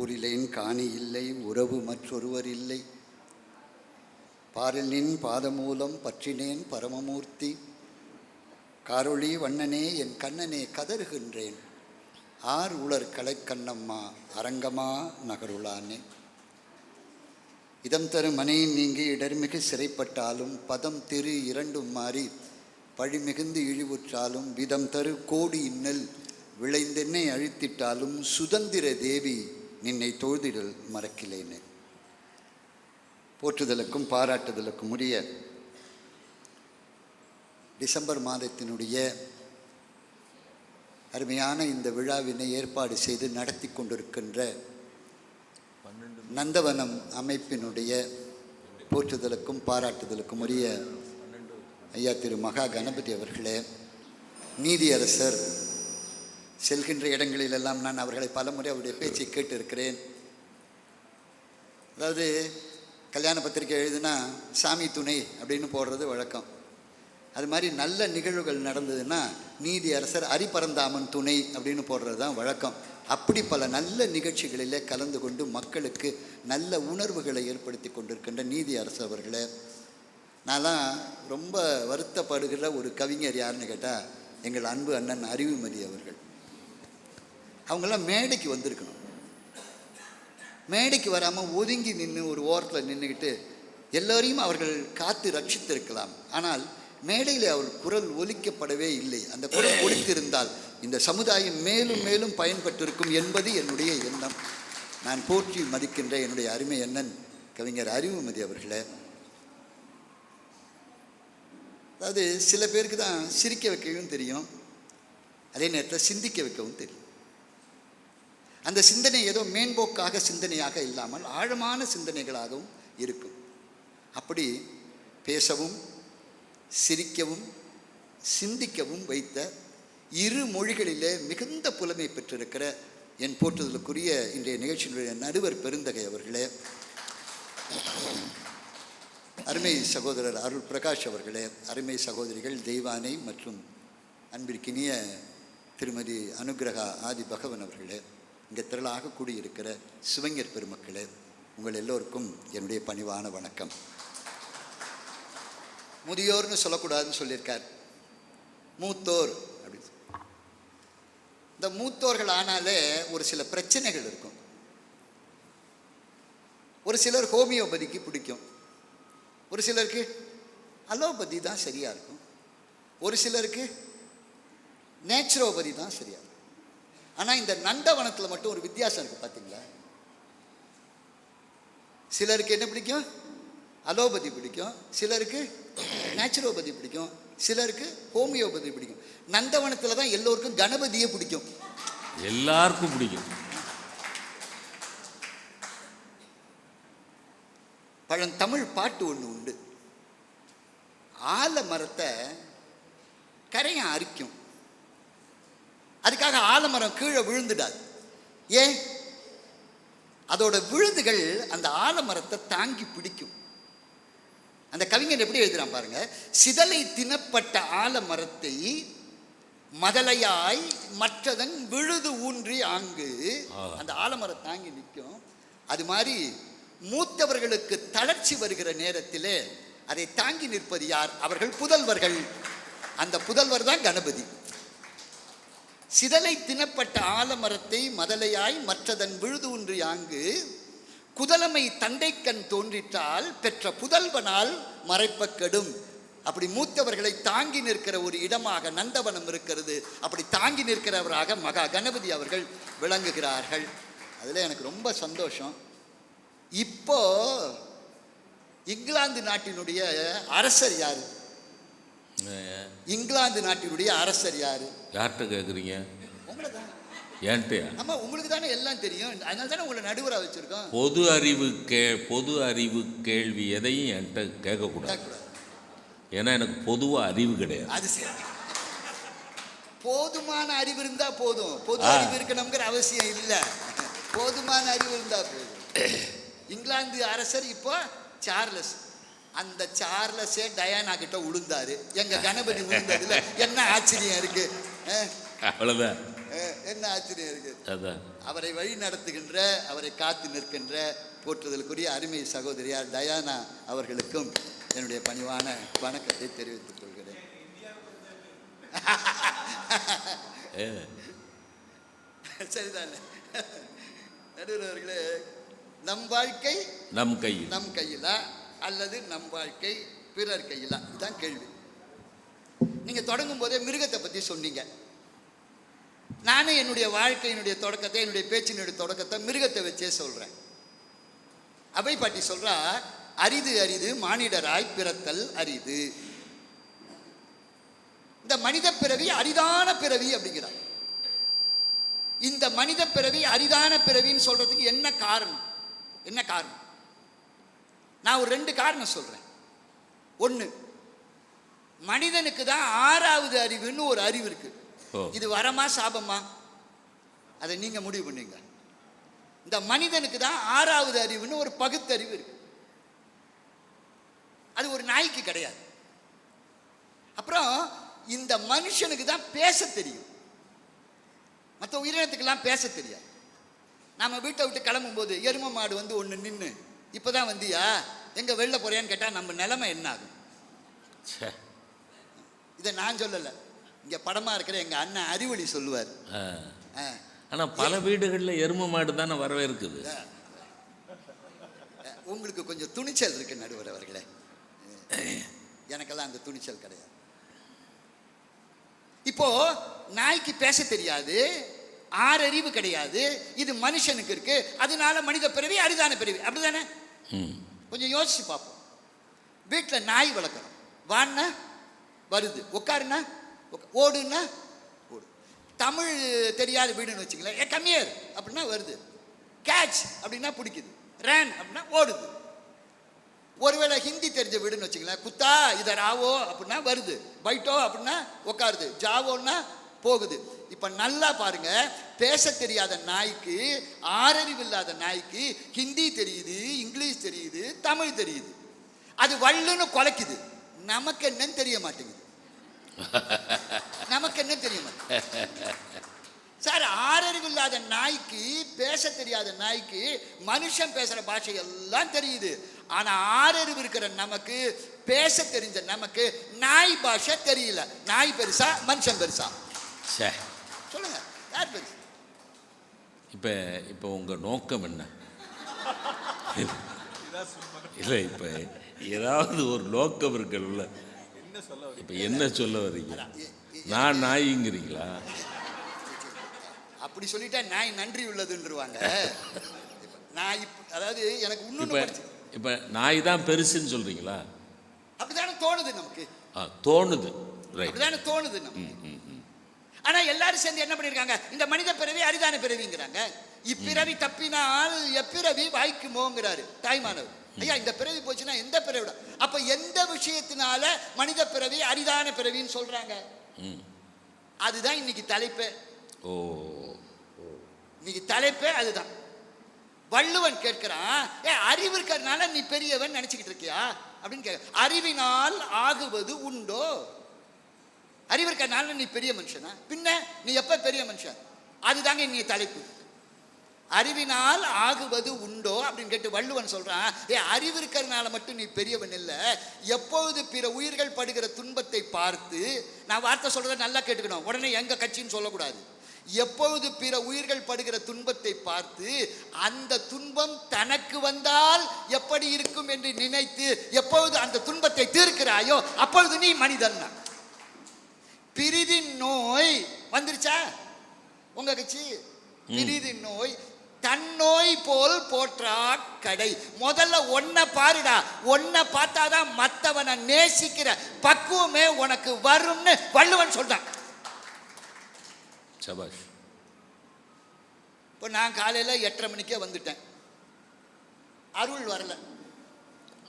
ஊரிலேன் காணி இல்லை உறவு மற்றொருவர் இல்லை. பாரில் பாதமூலம் பற்றினேன் பரமமூர்த்தி. காரொளி வண்ணனே என் கண்ணனே கதறுகின்றேன். ஆர் உலர் கலைக்கண்ணம்மா அரங்கமா நகருளானே. இதம் தரும் மனை நீங்கி இடர்மிகு சிறைப்பட்டாலும் பதம் திரு இரண்டும் மாறி பழிமிகுந்து இழிவுற்றாலும் விதம் தரு கோடி இன்னல் விளைந்தென்னை அழித்திட்டாலும் சுதந்திர தேவி நின்னை தொழுதிடல் மறக்கிலேனே. போற்றுதலுக்கும் பாராட்டுதலுக்கும் உரிய டிசம்பர் மாதத்தினுடைய அருமையான இந்த விழாவினை ஏற்பாடு செய்து நடத்தி கொண்டிருக்கின்ற நந்தவனம் அமைப்பினுடைய போற்றுதலுக்கும் பாராட்டுதலுக்கும் உரிய ஐயா திரு மகா கணபதி அவர்களே நீதியரசர் செல்கின்ற இடங்களிலெல்லாம் நான் அவர்களை பலமுறை அவருடைய பேச்சை கேட்டிருக்கிறேன். அதாவது கல்யாண பத்திரிக்கை எழுதுனா சாமி துணை அப்படின்னு போடுறது வழக்கம். அது மாதிரி நல்ல நிகழ்வுகள் நடந்ததுன்னா நீதி அரசர் அரிபரந்தாமன் துணை அப்படின்னு போடுறது தான் வழக்கம். அப்படி பல நல்ல நிகழ்ச்சிகளில் கலந்து கொண்டு மக்களுக்கு நல்ல உணர்வுகளை ஏற்படுத்தி கொண்டிருக்கின்ற நீதி அரசு அவர்களே. நான்லாம் ரொம்ப வருத்தப்படுகிற ஒரு கவிஞர் யாருன்னு கேட்டால் எங்கள் அன்பு அண்ணன் அறிவுமதி அவர்கள். அவங்கெல்லாம் மேடைக்கு வந்திருக்கணும். மேடைக்கு வராமல் ஒதுங்கி நின்று ஒரு ஓரத்தில் நின்றுக்கிட்டு எல்லோரையும் அவர்கள் காத்து ரட்சித்திருக்கலாம். ஆனால் மேடையில் அவர் குரல் ஒலிக்கப்படவே இல்லை. அந்த குரல் ஒலித்திருந்தால் இந்த சமுதாயம் மேலும் மேலும் பயன்பட்டிருக்கும் என்பது என்னுடைய எண்ணம். நான் போற்றி மதிக்கின்ற என்னுடைய அருமை அண்ணன் கவிஞர் அறிவுமதி அவர்களே. அதாவது சில பேருக்கு தான் சிரிக்க வைக்கவும் தெரியும். அதே நேரத்தில் சிந்திக்க வைக்கவும் தெரியும். அந்த சிந்தனை ஏதோ மேம்போக்காக சிந்தனையாக இல்லாமல் ஆழமான சிந்தனைகளாகவும் இருக்கும். அப்படி பேசவும் சிரிக்கவும் சிந்திக்கவும் வைத்த இரு மொழிகளிலே மிகுந்த புலமை பெற்றிருக்கிற என் போற்றுதலுக்குரிய இன்றைய நிகழ்ச்சியினுடைய நடுவர் பெருந்தகை அவர்களே அருமை சகோதரர் அருள் பிரகாஷ் அவர்களே அருமை சகோதரிகள் தெய்வானை மற்றும் அன்பிற்கினிய திருமதி அனுகிரகா ஆதி பகவன் அவர்களே இங்கே திரளாக கூடியிருக்கிற சிவஞர் பெருமக்களே உங்கள் எல்லோருக்கும் என்னுடைய பணிவான வணக்கம். முதியோர்னு சொல்லக்கூடாதுன்னு சொல்லியிருக்கார். மூத்தோர் அப்படின்னு இந்த மூத்தோர்கள் ஆனாலே ஒரு சில பிரச்சனைகள் இருக்கும். ஒரு சிலர் ஹோமியோபதிக்கு பிடிக்கும். ஒரு சிலருக்கு அலோபதி தான் சரியாக இருக்கும். ஒரு சிலருக்கு நேச்சுரோபதி தான் சரியாக இருக்கும். ஆனால் இந்த நந்தவனத்தில் மட்டும் ஒரு வித்தியாசம் இருக்குது பார்த்தீங்களா சிலருக்கு என்ன பிடிக்கும்? அலோபதி பிடிக்கும். சிலருக்கு நேச்சுரோபதி பிடிக்கும். சிலருக்கு ஹோமியோபதி பிடிக்கும். நந்தவனத்தில் தான் எல்லோருக்கும் கணபதியே பிடிக்கும். எல்லாருக்கும் பிடிக்கும். பழந்தமிழ் பாட்டு ஒன்று உண்டு. ஆலமரத்தை கரையான் அரிக்கும். அதுக்காக ஆலமரம் கீழே விழுந்துடாது ஏன்? அதோட விழுதுகள் அந்த ஆலமரத்தை தாங்கி பிடிக்கும். அந்த கவிஞர் எப்படி எழுதுறான் பாருங்க? சிதலை தினப்பட்ட ஆலமரத்தை மதலையாய் மற்றதன் விழுது ஊன்றி ஆங்கு. அந்த ஆலமரம் தாங்கி நிற்கும். அது மாதிரி மூத்தவர்களுக்கு தளர்ச்சி வருகிற நேரத்திலே அதை தாங்கி நிற்பது யார்? அவர்கள் புதல்வர்கள். அந்த புதல்வர் தான் கணபதி. சிதலை தினப்பட்ட ஆலமரத்தை மதலையாய் மற்றதன் விழுது ஒன்று யாங்கு குதலமை தண்டைக்கண் தோன்றிட்டால் பெற்ற புதல்வனால் மறைப்பக்கெடும். அப்படி மூத்தவர்களை தாங்கி நிற்கிற ஒரு இடமாக நந்தவனம் இருக்கிறது. அப்படி தாங்கி நிற்கிறவராக மகா கணபதி அவர்கள் விளங்குகிறார்கள். அதில் எனக்கு ரொம்ப சந்தோஷம். இப்போ இங்கிலாந்து நாட்டினுடைய அரசர் யார்? இங்கிலாந்து நாட்டினுடைய அரசர் யாரு? யார்கிட்ட கேட்குறீங்க ஏன்ட்டையா ஆமா உங்களுக்கு தானே எல்லாம் தெரியும். அதனால தானே உங்களை நடுவராக வச்சிருக்கோம். பொது அறிவு கே பொது அறிவு கேள்வி எதையும் என்கிட்ட கேட்கக்கூடாது. ஏன்னா எனக்கு பொதுவாக அறிவு கிடையாது. அது சரி. போதுமான அறிவு இருந்தா போதும். பொது. அறிவு இருக்கணுங்கிற அவசியம் இல்ல. போதுமான அறிவு இருந்தா போதும். இங்கிலாந்து அரசர் இப்போ சார்லஸ் அந்த சார்லஸே டயானா கிட்ட உளுந்தாரு எங்க கணபதி உளுந்ததுல என்ன ஆச்சரியம் இருக்கு? அஹ், என்ன ஆச்சரியம் இருக்கு? அவரை வழி நடத்துகின்ற அவரை காத்து நிற்கின்ற போற்றுதலுக்குரிய அருமை சகோதரியார் டயானா அவர்களுக்கும் என்னுடைய பணிவான வணக்கத்தை தெரிவித்துக் கொள்கிறேன். சரிதானே? நடுவர் அவர்களே நம் வாழ்க்கை நம் கையில். நம் கையிலா? அல்லது நம் வாழ்க்கை பிறர் கையில்? இதுதான் கேள்வி. நீங்க தொடங்கும் போதே மிருகத்தை பத்தி சொன்னீங்க. நானும் என்னுடைய வாழ்க்கையினுடைய தொடக்கத்தை என்னுடைய பேச்சினுடைய தொடக்கத்தை மிருகத்தை வச்சே சொல்றேன். அவை பாட்டி சொல்றா அரிது அரிது மானிடராய் பிறத்தல் அரிது. இந்த மனித பிறவி அரிதான பிறவி அப்படிங்கிறார். இந்த மனித பிறவி அரிதான பிறவின்னு சொல்றதுக்கு என்ன காரணம்? என்ன காரணம்? நான் ஒரு ரெண்டு காரணம் சொல்றேன். ஒன்று மனிதனுக்கு தான் ஆறாவது அறிவுன்னு ஒரு அறிவு இருக்கு. இது வரமா சாபமா? அதை நீங்க முடிவு பண்ணுங்க. இந்த மனிதனுக்கு தான் ஆறாவது அறிவுன்னு ஒரு பகுத்தறிவு இருக்கு. அது ஒரு நாய்க்கு கிடையாது. அப்புறம் இந்த மனுஷனுக்கு தான் பேச தெரியும். மற்ற உயிரினத்துக்கெல்லாம் பேச தெரியாது. நாம வீட்டை விட்டு கிளம்பும்போது எரும மாடு வந்து ஒன்று நின்று இப்போதான் வந்தியா? எங்க வெளில போறியான்னு கேட்டால் நம்ம நிலைமை என்ன ஆகும். இதை நான் சொல்லலை. இங்கே படமா இருக்கிற எங்க அண்ணன் அறிவொளி சொல்லுவார். ஆ. ஆ. ஆனா பல வீடுகளில் எருமை மாடு தானே வரவேற்குது. உங்களுக்கு கொஞ்சம் துணிச்சல் இருக்கு நடுவர் அவர்களே. எனக்கெல்லாம் அந்த துணிச்சல் கிடையாது. இப்போ நாய்க்கு பேச தெரியாது ஆறறிவு கிடையாது இது மனுஷனுக்கு இருக்கு அதனால மனித பிறவி அரிதான பிறவி. அப்படிதானே? கொஞ்சம் யோசிச்சு பார்ப்போம். வீட்டில் நாய் வளர்க்குறோம் வான்னா? வருது. உட்காருனா ஓடுன்னா? ஓடு. தமிழ் தெரியாத வீடுன்னு வச்சுங்களேன் ஏ கம்மியர் அப்படின்னா வருது. கேட்ச் அப்படின்னா பிடிக்குது. ரேன் அப்படின்னா ஓடுது. ஒருவேளை ஹிந்தி தெரிஞ்ச வீடுன்னு வச்சுங்களேன் குத்தா இதை ராவோ அப்படின்னா வருது. பைட்டோ அப்படின்னா உட்காருது ஜாவோன்னா போகுது. இப்போ நல்லா பாருங்க. பேச தெரியாத நாய்க்கு ஆறறிவு இல்லாத நாய்க்கு ஹிந்தி தெரியுது இங்கிலீஷ் தெரியுது தமிழ் தெரியுது. அது வள்ளுன்னு குலைக்குது. நமக்கு என்னன்னு தெரிய மாட்டேங்குது. நமக்கு என்ன தெரிய மாட்டேங்குது. சார் ஆறறிவு இல்லாத நாய்க்கு பேச தெரியாத நாய்க்கு மனுஷன் பேசுகிற பாஷை எல்லாம் தெரியுது. ஆனால் ஆறறிவு இருக்கிற நமக்கு பேச தெரிஞ்ச நமக்கு நாய் பாஷை தெரியல. நாய் பெருசா மனுஷன் பெருசா? சே. சொல்லுங்க யார் பெருசு இப்போ இப்போ உங்கள் நோக்கம் என்ன? இல்லை இப்போ ஏதாவது ஒரு நோக்கம் இருக்குல்ல. இப்போ என்ன சொல்ல வர்றீங்க நான் நாய்ங்கிறீங்களா? அப்படி சொல்லிட்டா நாய் நன்றி உள்ளதுன்றவாங்க. நாய் இப்ப- அதாவது எனக்கு இப்போ இன்னொன்று இப்போ நாய் தான் பெருசுன்னு சொல்கிறீங்களா அப்படித்தானே தோணுது நமக்கு. ஆ தோணுது. ரைட் அப்படிதானே தோணுது நமக்கு. ஆனா எல்லாரும் சேர்ந்து என்ன பண்ணிருக்காங்க? இந்த மனித பிறவி அரிதான பிறவிங்கிறாங்க. இப்பிறவி தப்பினால் எப்பிறவி வாய்க்குமோங்கிறாரு தாய்மானவர். ஐயா இந்த பிறவி போச்சுன்னா எந்த பிறவிட அப்ப எந்த விஷயத்தினால மனித பிறவி அரிதான பிறவின்னு சொல்றாங்க? அதுதான் இன்னைக்கு தலைப்பு. ஓ. இன்னைக்கு தலைப்பே அதுதான். வள்ளுவன் கேட்கிறான் ஏ அறிவு இருக்கிறதுனால நீ பெரியவன் நினைச்சுக்கிட்டு இருக்கியா? அப்படின்னு கேட்க அறிவினால் ஆகுவது உண்டோ? அறிவு இருக்கிறதுனால நீ பெரிய மனுஷனா? பின்ன நீ எப்ப பெரிய மனுஷன்? அதுதாங்க நீ தலைப்பு. அறிவினால் ஆகுவது உண்டோ அப்படின்னு கேட்டு வள்ளுவன் சொல்றான் ஏ அறிவு இருக்கிறதுனால மட்டும் நீ பெரியவன் இல்லை. எப்பொழுது பிற உயிர்கள் படுகிற துன்பத்தை பார்த்து நான் வார்த்தை சொல்கிறத நல்லா கேட்டுக்கணும். உடனே எங்க கட்சின்னு சொல்லக்கூடாது. எப்பொழுது பிற உயிர்கள் படுகிற துன்பத்தை பார்த்து அந்த துன்பம் தனக்கு வந்தால் எப்படி இருக்கும் என்று நினைத்து எப்பொழுது அந்த துன்பத்தை தீர்க்கிறாயோ அப்பொழுது நீ மனிதன் பிரிதின் நோய் வந்துருச்சா? உங்க கட்சி? பிரிதின் நோய். தன்னோய் போல் போற்றா கடை. முதல்ல ஒன்ன பாருடா. ஒன்ன பார்த்தாதான் மத்தவனை நேசிக்கிற பக்குவமே உனக்கு வரும்னு வள்ளுவன் சொல்றான். சபாஷ். இப்போ நான் காலையில எட்டரை மணிக்கே வந்துட்டேன். அருள் வரல.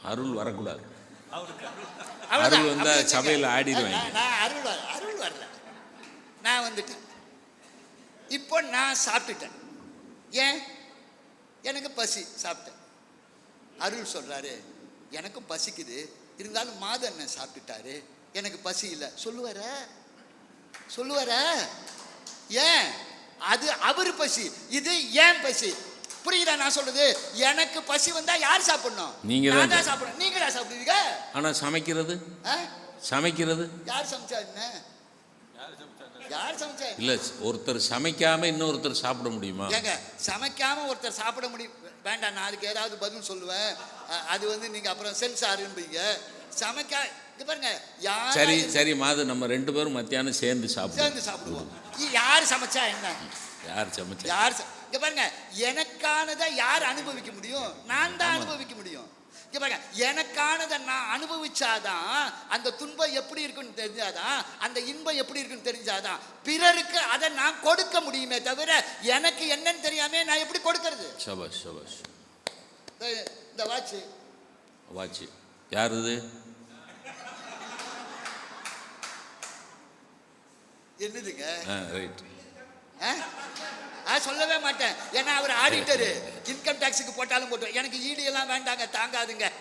அருள் வரக்கூடாது. அருள். வந்தா சபையில. ஆடிடுவாங்க. நான் அருள் வர அருள் வரல. நான் வந்துட்டேன். இப்போ நான் சாப்பிட்டுட்டேன். ஏன்? எனக்கு பசி சாப்பிட்டேன். அருள் சொல்றாரு எனக்கும் பசிக்குது. இருந்தாலும் மாத அண்ணன் சாப்பிட்டுட்டாரு. எனக்கு பசி இல்லை. சொல்லுவார? சொல்லுவார? ஏன்? அது அவர் பசி இது ஏன் பசி? புரியுதா நான் சொல்றது? எனக்கு பசி வந்தா யார் சாப்பிடணும்? நீங்க தான் சாப்பிடணும். நீங்களா சாப்பிடுவீங்க? ஆனால் சமைக்கிறது? சமைக்கிறது? யார் சமைச்சா என்ன? யார் சமைச்சா என்ன? இல்லை ஒருத்தர் சமைக்காம இன்னொருத்தர் சாப்பிட முடியுமா? ஏங்க சமைக்காம ஒருத்தர் சாப்பிட முடியும் வேண்டாம் நான் அதுக்கு ஏதாவது பதில் சொல்லுவேன். அது வந்து நீங்க அப்புறம் சென்சாருன்றீங்க சமைக்க இது பாருங்க யார் சரி சரி மாது நம்ம ரெண்டு பேரும் மத்தியானம் சேர்ந்து சாப்பிடுவோம். சேர்ந்து சாப்பிடுவோம். யார் சமைச்சா என்ன? யார் சமைச்சா? யார் இங்க பாருங்க எனக்கானதை யார் அனுபவிக்க முடியும்? நான் தான் அனுபவிக்க முடியும். இங்க பாருங்க எனக்கானதை நான் அனுபவிச்சாதான் அந்த துன்பம் எப்படி இருக்குன்னு தெரிஞ்சாதான் அந்த இன்பம் எப்படி இருக்குன்னு தெரிஞ்சாதான் பிறருக்கு அதை நான் கொடுக்க முடியுமே தவிர எனக்கு என்னன்னு தெரியாம நான் எப்படி கொடுக்கறது? சபாஷ் சபாஷ் இந்த- வாட்ச். வாட்சி. யார் இது என்னதுங்க? ரைட். சொல்லவே மாட்டேன். ஏன்னா அவர் ஆடிட்டரு. இன்கம் டேக்ஸுக்கு போட்டாலும் போட்டு எனக்கு ஈடு எல்லாம் வேண்டாங்க தாங்காதுங்க?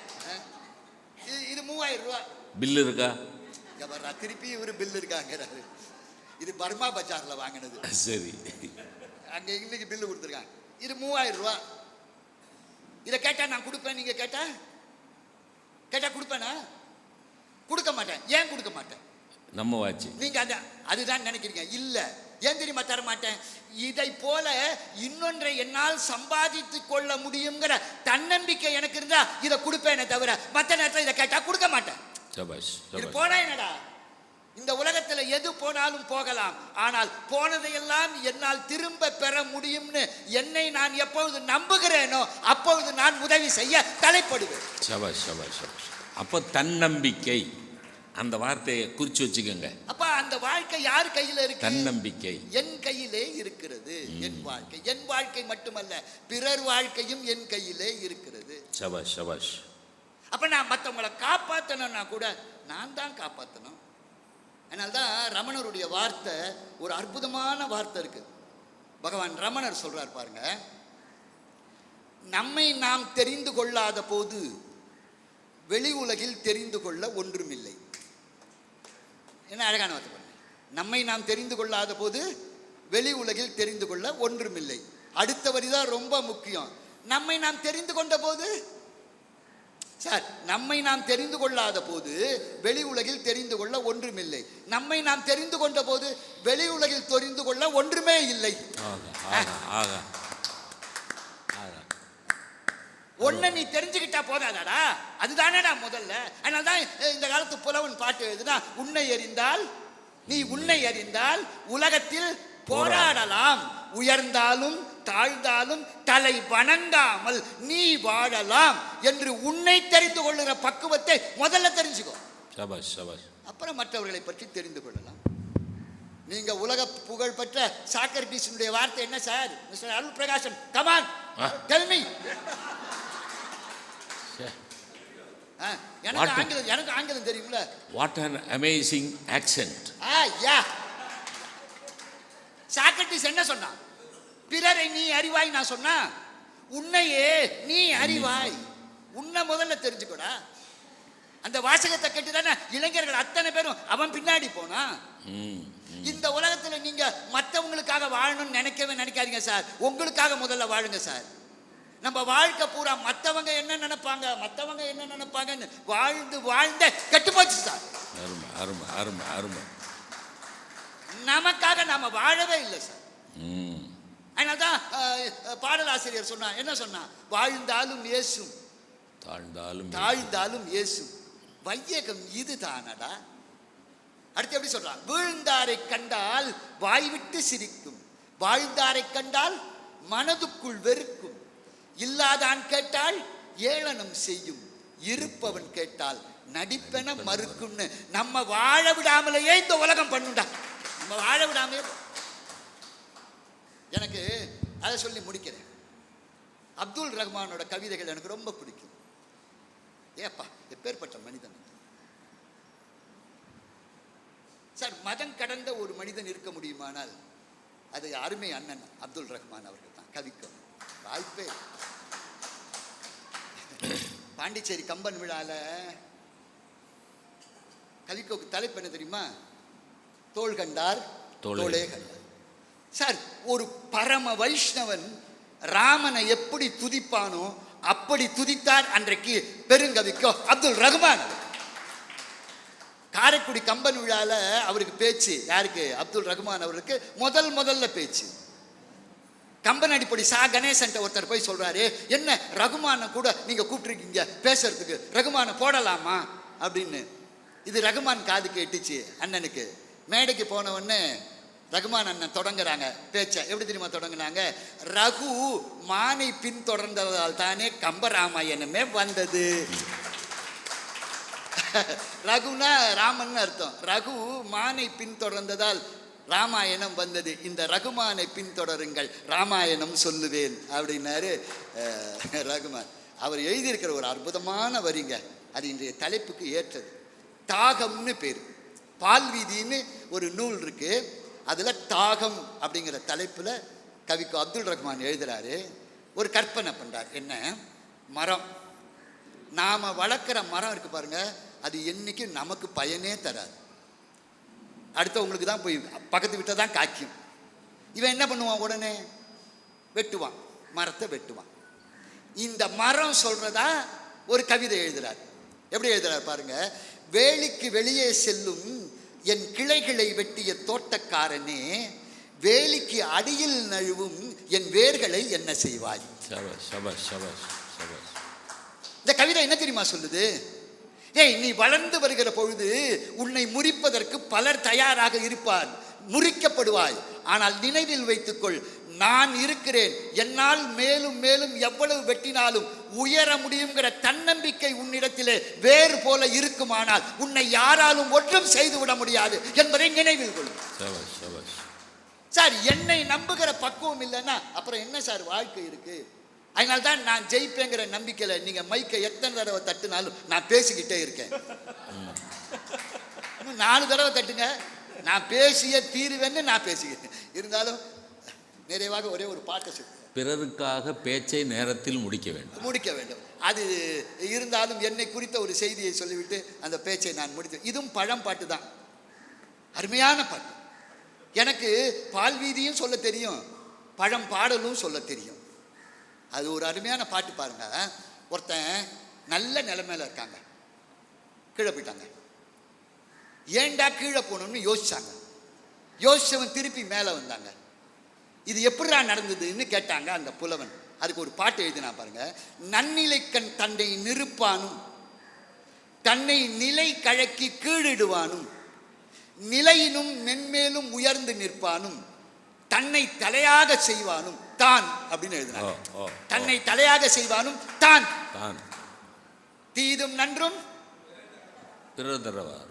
இது- மூவாயிரம் ரூபா. பில் இருக்கா? வர்றா திருப்பி இவரு பில் இருக்காங்கிறாரு. இது பர்மா பஜார்ல வாங்கினது. சரி. அங்க இன்னைக்கு பில்லு கொடுத்துருக்காங்க. இது மூவாயிரம் ரூபா. இதை கேட்டா நான் கொடுப்பேன் நீங்க கேட்டா? கேட்டா கொடுப்பேனா? கொடுக்க மாட்டேன். ஏன் கொடுக்க மாட்டேன்? நம்ம வாட்சி. நீங்க அந்த அதுதான் நினைக்கிறீங்க. இல்ல. ஏன் தெரியுமா தர மாட்டேன் இதை போல இன்னொன்றை என்னால் சம்பாதித்து கொள்ள முடியுங்கிற தன்னம்பிக்கை எனக்கு இருந்தா இதை கொடுப்பேனே தவிர மற்ற நேரத்தில் இதை கேட்டா கொடுக்க மாட்டேன். இது போனா என்னடா? இந்த உலகத்துல எது போனாலும் போகலாம். ஆனால் போனதையெல்லாம் என்னால் திரும்ப பெற முடியும்னு என்னை நான் எப்பொழுது நம்புகிறேனோ அப்பொழுது நான் உதவி செய்ய தலைப்படுவேன். அப்போ தன்னம்பிக்கை. அந்த வார்த்தையை குறித்து வச்சுக்கோங்க. அப்ப அந்த வாழ்க்கை யார் கையில இருக்கு? தன்னம்பிக்கை. என் கையிலே இருக்கிறது என் வாழ்க்கை. என் வாழ்க்கை மட்டுமல்ல பிறர் வாழ்க்கையும் என் கையிலே இருக்கிறது. சபாஷ் சபாஷ். அப்ப நான் மற்றவங்களை காப்பாற்றணும்னா கூட நான் தான் காப்பாற்றணும் அதனால தான் ரமணருடைய வார்த்தை ஒரு அற்புதமான வார்த்தை இருக்கு. பகவான் ரமணர் சொல்றார் பாருங்க நம்மை நாம் தெரிந்து கொள்ளாத போது வெளி உலகில் தெரிந்து கொள்ள ஒன்றுமில்லை. என்ன அழகான வார்த்தை பாருங்கள் நம்மை நாம் தெரிந்து கொள்ளாத போது வெளி உலகில் தெரிந்து கொள்ள ஒன்றுமில்லை. அடுத்த வரி தான் ரொம்ப முக்கியம். நம்மை நாம் தெரிந்து கொண்ட போது சார் நம்மை நாம் தெரிந்து கொள்ளாத போது வெளி உலகில் தெரிந்து கொள்ள ஒன்றுமில்லை. நம்மை நாம் தெரிந்து கொண்ட போது வெளி உலகில் தெரிந்து கொள்ள ஒன்றுமே இல்லை. ஒன்றை நீ தெரிஞ்சுக்கிட்டா போதாதாடா? அதுதானேடா முதல்ல. அதனால தான் இந்த காலத்து புலவன் பாட்டு எழுதுனா உன்னை அறிந்தால் நீ உன்னை அறிந்தால் உலகத்தில் போராடலாம். உயர்ந்தாலும் தாழ்ந்தாலும் தலை வணங்காமல் நீ வாழலாம் என்று உன்னை தெரிந்து கொள்ளுகிற பக்குவத்தை முதல்ல தெரிஞ்சுக்கோ. அப்புறம் மற்றவர்களை பற்றி தெரிந்து கொள்ளலாம். நீங்க உலக புகழ் பெற்ற சாக்ரட்டிஸினுடைய வார்த்தை என்ன சார்? மிஸ்டர் அருள் பிரகாசம் கமான். டெல் மீ எனக்கு? ஆங்கிலம் எனக்கு ஆங்கிலம் தெரியும்ல. What an amazing accent ah yeah. Socrates என்ன சொன்னான்? பிறரை நீ அறிவாய் நான் சொன்னா உன்னையே நீ அறிவாய். உன்னை முதல்ல தெரிஞ்சுக்கோடா. அந்த வாசகத்தை கேட்டு தானே இளைஞர்கள் அத்தனை பேரும் அவன் பின்னாடி போனா இந்த உலகத்துல நீங்க மற்றவங்களுக்காக வாழணும்னு நினைக்கவே நினைக்காதீங்க சார். உங்களுக்காக முதல்ல வாழுங்க சார். நம்ம வாழ்க்கை பூரா மற்றவங்க என்ன நினைப்பாங்க? மற்றவங்க என்ன நினைப்பாங்கன்னு வாழ்ந்து வாழ்ந்த கெட்டு போச்சு சார். அருமை அருமை அருமை அருமை. நமக்காக நாம வாழவே இல்லை சார். அதனால்தான் பாடலாசிரியர் சொன்னா என்ன சொன்னா? வாழ்ந்தாலும் இயேசும் தாழ்ந்தாலும் தாழ்ந்தாலும் இயேசும் வையகம் இதுதானடா? அடுத்து எப்படி சொல்றான்? வீழ்ந்தாரை கண்டால் வாய்விட்டு சிரிக்கும். வாழ்ந்தாரை கண்டால் மனதுக்குள் வெறுக்கும். இல்லாதான் கேட்டால் ஏளனம் செய்யும். இருப்பவன் கேட்டால் நடிப்பென மறுக்கும்னு. நம்ம வாழ விடாமலேயே இந்த உலகம் பண்ணுண்டா நம்ம வாழ விடாமலே எனக்கு அதை சொல்லி முடிக்கிறேன். அப்துல் ரஹ்மானோட கவிதைகள் எனக்கு ரொம்ப பிடிக்கும். ஏப்பா எப்பேற்பட்ட மனிதன் சார் மதம் கடந்த ஒரு மனிதன் இருக்க முடியுமானால் அது அருமை அண்ணன் அப்துல் ரஹ்மான் அவர்கள் தான் கவிக்கும். வாய்ப்பே. பாண்டிச்சேரி கம்பன் விழால கவிக்கோக்கு தலைப்பு என்ன தெரியுமா தோள் கண்டார் தோளே. கண்டார் சார் ஒரு பரம வைஷ்ணவன் ராமனை எப்படி துதிப்பானோ அப்படி துதித்தார் அன்றைக்கு பெருங்கவிக்கோ அப்துல் ரஹ்மான் காரைக்குடி கம்பன் விழால அவருக்கு பேச்சு யாருக்கு அப்துல் ரஹ்மான் அவருக்கு முதல் முதல்ல பேச்சு கம்பன் அடிப்படி சா கணேசன்ட்ட ஒருத்தர் போய் சொல்கிறாரு என்ன ரகுமானை கூட நீங்கள் கூப்பிட்ருக்கீங்க பேசுறதுக்கு ரகுமானை போடலாமா? அப்படின்னு. இது ரகுமான் காது கேட்டுச்சு அண்ணனுக்கு. மேடைக்கு போன உடனே ரகுமான் அண்ணன் தொடங்குறாங்க பேச்ச. எப்படி தெரியுமா தொடங்குனாங்க? ரகு மானை பின்தொடர்ந்ததால் தானே கம்பராமாயணமே வந்தது. ரகுனா ராமன் அர்த்தம். ரகு மானை பின்தொடர்ந்ததால் ராமாயணம் வந்தது. இந்த ரகுமானை பின்தொடருங்கள் ராமாயணம் சொல்லுவேன் அப்படின்னாரு ரகுமான். அவர் எழுதியிருக்கிற ஒரு அற்புதமான வரிங்க. அது இன்றைய தலைப்புக்கு ஏற்றது. தாகம்னு பேர். பால்வீதின்னு ஒரு நூல் இருக்கு. அதில் தாகம் அப்படிங்கிற தலைப்பில் கவிக்கு அப்துல் ரஹ்மான் எழுதுறாரு. ஒரு கற்பனை பண்ணுறார் என்ன? மரம். நாம் வளர்க்குற மரம் இருக்கு பாருங்க. அது என்னைக்கும் நமக்கு பயனே தராது. அடுத்தவங்களுக்கு தான் போய் பக்கத்து விட்ட தான் காய்க்கும். இவன் என்ன பண்ணுவான் உடனே? வெட்டுவான். மரத்தை வெட்டுவான். இந்த மரம் சொல்றதா ஒரு கவிதை எழுதுறார். எப்படி எழுதுறார் பாருங்க? வேலிக்கு வெளியே செல்லும் என் கிளைகளை வெட்டிய தோட்டக்காரனே வேலிக்கு அடியில் நழுவும் என் வேர்களை என்ன செய்வாய்? இந்த கவிதை என்ன தெரியுமா சொல்லுது? ஏய் நீ வளர்ந்து வருகிற பொழுது உன்னை முறிப்பதற்கு பலர் தயாராக இருப்பார் முறிக்கப்படுவாய். ஆனால் நினைவில் வைத்துக்கொள் நான் இருக்கிறேன். என்னால் மேலும் மேலும் எவ்வளவு வெட்டினாலும் உயர முடியுங்கிற தன்னம்பிக்கை உன்னிடத்திலே வேறு போல இருக்குமானால் உன்னை யாராலும் ஒன்றும் செய்து விட முடியாது என்பதை நினைவில் கொள். சபாஷ் சபாஷ். சார் என்னை நம்புகிற பக்குவம் இல்லைன்னா அப்புறம் என்ன சார் வாழ்க்கை இருக்கு? அதனால தான் நான் ஜெயிப்பேங்கிற நம்பிக்கையில நீங்க மைக்கை எத்தனை தடவை தட்டுனாலும் நான் பேசிக்கிட்டே இருக்கேன். நாலு தடவை தட்டுங்க. நான் பேசிய தீருவேன்னு நான் பேசிக்கிறேன். இருந்தாலும் நிறைவாக ஒரே ஒரு பாட்டை சொல்லு. பிறருக்காக பேச்சை நேரத்தில் முடிக்க வேண்டும். முடிக்க வேண்டும். அது இருந்தாலும் என்னை குறித்த ஒரு செய்தியை சொல்லிவிட்டு அந்த பேச்சை நான் முடித்தேன் இதுவும் பழம் பாட்டு தான். அருமையான பாட்டு. எனக்கு பால்வீதியும் சொல்ல தெரியும் பழம் பாடலும் சொல்ல தெரியும். அது ஒரு அருமையான பாட்டு பாருங்க. ஒருத்தன் நல்ல நிலைமையில் இருக்காங்க. கீழே போயிட்டாங்க. ஏன்டா கீழே போகணும்னு யோசிச்சாங்க. யோசிச்சவன் திருப்பி மேலே வந்தாங்க. இது எப்படிடா நடந்ததுன்னு கேட்டாங்க அந்த புலவன். அதுக்கு ஒரு பாட்டு எழுதினா பாருங்க. நன்னிலைக்கண் தன்னை நிறுப்பானும் தன்னை நிலை கழக்கி கீழிடுவானும் நிலையினும் மென்மேலும் உயர்ந்து நிற்பானும் தன்னை தலையாக செய்வானும் தான் அப்படின்னு எழுதினாங்க தன்னை தலையாக செய்வானும் தான். தான். தீதும் நன்றும் பிறர் தரவார்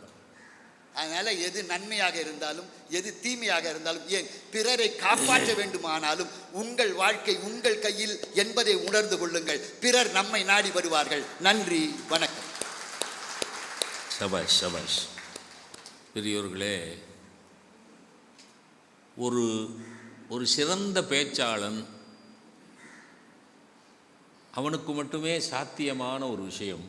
அதனால எது நன்மையாக இருந்தாலும் எது தீமையாக இருந்தாலும் ஏன் பிறரை காப்பாற்ற வேண்டுமானாலும் உங்கள் வாழ்க்கை உங்கள் கையில் என்பதை உணர்ந்து கொள்ளுங்கள். பிறர் நம்மை நாடி வருவார்கள். நன்றி வணக்கம். சபாஷ் சபாஷ். பெரியோர்களே ஒரு ஒரு சிறந்த பேச்சாளன் அவனுக்கு மட்டுமே சாத்தியமான ஒரு விஷயம்.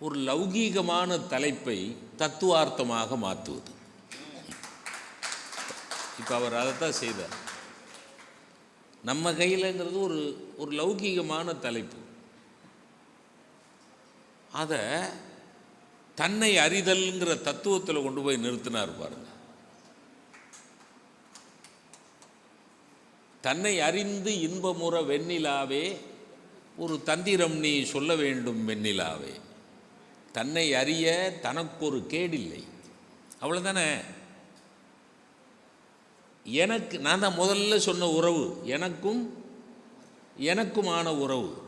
ஒரு லௌகீகமான தலைப்பை தத்துவார்த்தமாக மாற்றுவது. இப்போ அவர் அதைத்தான் செய்தார். நம்ம கையிலங்கிறது ஒரு ஒரு லௌகீகமான தலைப்பு. அதை தன்னை அறிதல்ங்கிற தத்துவத்தில் கொண்டு போய் நிறுத்தினார் பாருங்கள் தன்னை அறிந்து இன்பமுற வெண்ணிலாவே ஒரு தந்திரம் நீ சொல்ல வேண்டும் வெண்ணிலாவே. தன்னை அறிய தனக்கொரு கேடில்லை. அவ்வளோதானே எனக்கு நான் தான் முதல்ல சொன்ன உறவு எனக்கும் எனக்குமான உறவு.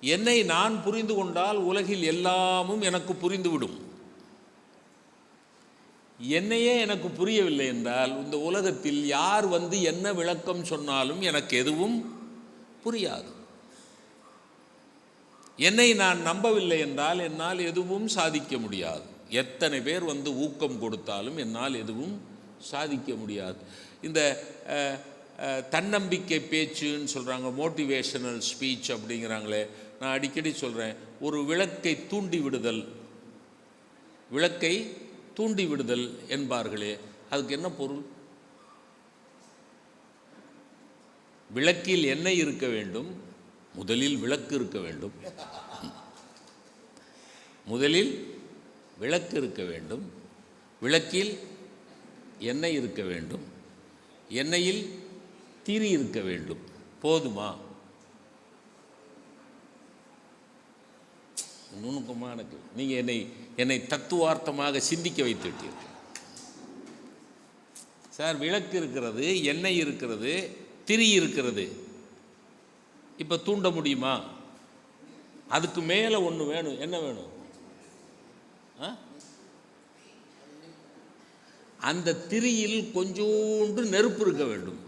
என்னை நான் புரிந்து கொண்டால் உலகில் எல்லாமும் எனக்கு புரிந்துவிடும். என்னையே எனக்கு புரியவில்லை என்றால் இந்த உலகத்தில் யார் வந்து என்ன விளக்கம் சொன்னாலும் எனக்கு எதுவும் புரியாது. என்னை நான் நம்பவில்லை என்றால் என்னால் எதுவும் சாதிக்க முடியாது. எத்தனை பேர் வந்து ஊக்கம் கொடுத்தாலும் என்னால் எதுவும் சாதிக்க முடியாது. இந்த தன்னம்பிக்கை பேச்சுன்னு சொல்கிறாங்க மோட்டிவேஷனல் ஸ்பீச் அப்படிங்கிறாங்களே. நான் அடிக்கடி சொல்கிறேன் ஒரு விளக்கை தூண்டி விடுதல். விளக்கை தூண்டி விடுதல் என்பார்களே அதுக்கு என்ன பொருள்? விளக்கில் எண்ணெய் இருக்க வேண்டும் முதலில் விளக்கு இருக்க வேண்டும். முதலில் விளக்கு இருக்க வேண்டும் விளக்கில் எண்ணெய் இருக்க வேண்டும் எண்ணெயில் திரி இருக்க வேண்டும். போதுமா? நுணுக்கமான கேள்வி. நீங்கள் என்னை என்னை தத்துவார்த்தமாக சிந்திக்க வைத்து விட்டீர்கள் சார் விளக்கு இருக்கிறது எண்ணெய் இருக்கிறது திரி இருக்கிறது. இப்போ தூண்ட முடியுமா? அதுக்கு மேலே ஒன்று வேணும். என்ன வேணும்? ஆ? அந்த திரியில் கொஞ்சோண்டு நெருப்பு இருக்க வேண்டும்.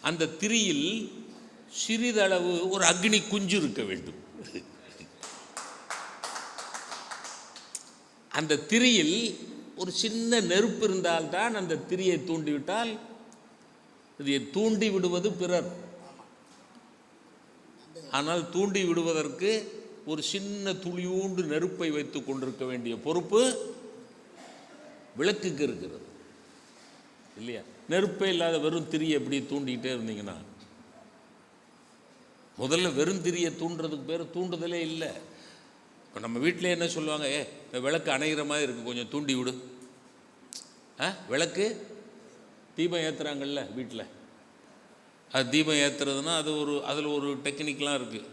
அந்த திரியில் சிறிதளவு ஒரு அக்னி குஞ்சு இருக்க வேண்டும். அந்த திரியில் ஒரு சின்ன நெருப்பு இருந்தால்தான் அந்த திரியை தூண்டிவிட்டால் இதை தூண்டி விடுவது பிறர். ஆனால் தூண்டி விடுவதற்கு ஒரு சின்ன துளியூண்டு நெருப்பை வைத்து கொண்டிருக்க வேண்டிய பொறுப்பு விளக்குக்கு இருக்கிறது. இல்லையா? நெருப்பே இல்லாத வெறும் திரியை எப்படி தூண்டிக்கிட்டே இருந்தீங்கன்னா முதல்ல வெறும் திரியை தூண்டுறதுக்கு பேர் தூண்டுதலே இல்லை. இப்போ நம்ம வீட்டிலே என்ன சொல்லுவாங்க? ஏ இந்த விளக்கு அணைகிற மாதிரி இருக்குது கொஞ்சம் தூண்டி விடு. ஆ? விளக்கு? தீபம் ஏற்றுறாங்கல்ல வீட்டில் அது தீபம் ஏற்றுறதுன்னா அது ஒரு அதில் ஒரு டெக்னிக்லாம் இருக்குது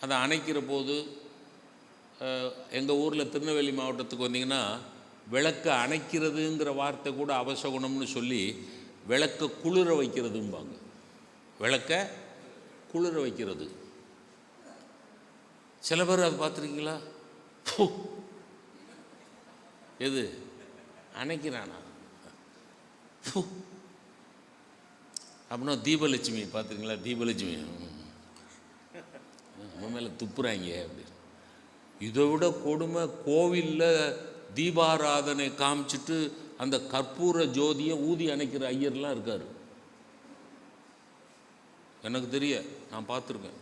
அதை அணைக்கிற போது எங்கள் ஊரில் திருநெல்வேலி மாவட்டத்துக்கு வந்தீங்கன்னா விளக்கு அணைக்கிறதுங்கிற வார்த்தை கூட அவசகுணம்னு சொல்லி விளக்க குளிர வைக்கிறதும்பாங்க. விளக்க குளிர வைக்கிறது. சில பேர் அதை பார்த்துருக்கீங்களா? ஃபு. எது? அணைக்கிறானா? ஃபு. அப்படின்னா தீபலட்சுமி பார்த்துருக்கீங்களா? தீபலட்சுமி. நம்ம மேலே துப்புறாங்க அப்படி. இதை விட கொடுமை கோவிலில் தீபாராதனை காமிச்சிட்டு அந்த கற்பூர ஜோதியை ஊதி அணைக்கிற ஐயர்லாம் இருக்கார். எனக்கு தெரிய நான் பார்த்துருக்கேன்.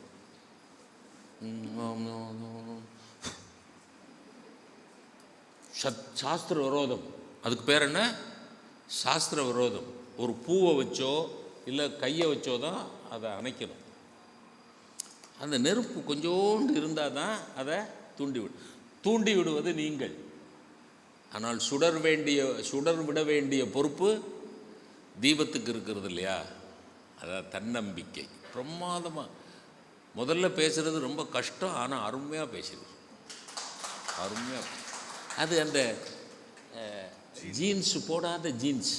சத் சாஸ்திர விரோதம் அதுக்கு பேர் என்ன? சாஸ்திர விரோதம் ஒரு பூவை வச்சோ இல்லை கையை வச்சோ தான் அதை அணைக்கணும். அந்த நெருப்பு கொஞ்சோண்டு இருந்தால் தான் அதை தூண்டிவிடும் தூண்டி விடுவது நீங்கள். ஆனால் சுடர் வேண்டிய சுடர் விட வேண்டிய பொறுப்பு தீபத்துக்கு இருக்கிறது இல்லையா? அதான் தன்னம்பிக்கை. பிரமாதமாக முதல்ல பேசுகிறது ரொம்ப கஷ்டம் ஆனால் அருமையாக பேசுது. அருமையாக அது அந்த ஜீன்ஸ் போடாத ஜீன்ஸ்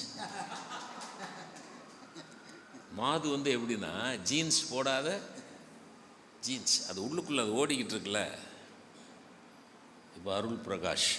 மாது வந்து எப்படின்னா ஜீன்ஸ் போடாத ஜீன்ஸ் அது உள்ளுக்குள்ளே அது ஓடிக்கிட்டு இருக்குல்ல. இப்போ அருள் பிரகாஷ்